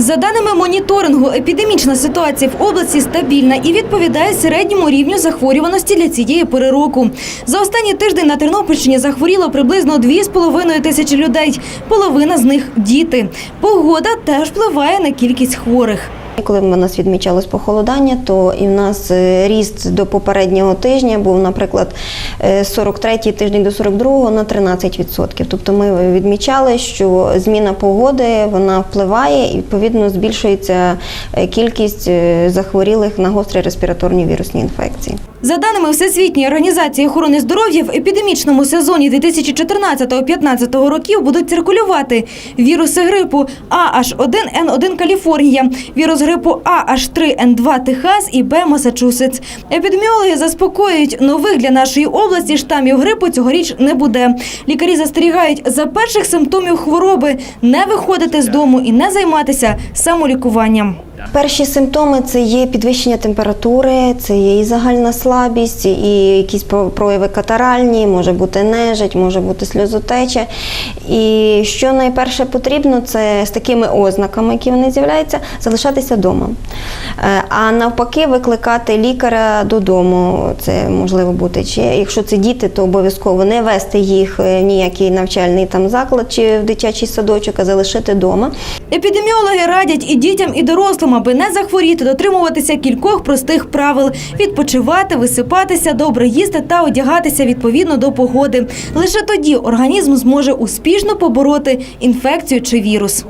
За даними моніторингу, епідемічна ситуація в області стабільна і відповідає середньому рівню захворюваності для цієї пори року. За останній тиждень на Тернопільщині захворіло приблизно 2,5 тисячі людей. Половина з них діти. Погода теж впливає на кількість хворих. Коли в нас відмічалось похолодання, то і в нас е, ріст до попереднього тижня був, наприклад, е, з 43-й тиждень до 42-го на 13%. Тобто ми відмічали, що зміна погоди вона впливає і відповідно збільшується е, кількість е, захворілих на гострі респіраторні вірусні інфекції. За даними Всесвітньої організації охорони здоров'я, в епідемічному сезоні 2014-2015 років будуть циркулювати віруси грипу AH1N1 Каліфорнія, вірус грипу AH3N2 Техас і Б Масачусетс. Епідеміологи заспокоюють, нових для нашої області штамів грипу цьогоріч не буде. Лікарі застерігають за перших симптомів хвороби не виходити з дому і не займатися самолікуванням. Перші симптоми це є підвищення температури, це є і загальна слабість, і якісь прояви катаральні, може бути нежить, може бути сльозотеча. І що найперше потрібно, це з такими ознаками, які вони з'являються, залишатися вдома. Е, А навпаки, викликати лікаря додому. Це можливо бути. Чи якщо це діти, то обов'язково не вести їх е, в ніякий навчальний там заклад чи в дитячий садочок, а залишити вдома. Епідеміологи радять і дітям, і дорослим, аби не захворіти, дотримуватися кількох простих правил: відпочивати, висипатися, добре їсти та одягатися відповідно до погоди. Лише тоді організм зможе успішно побороти інфекцію чи вірус.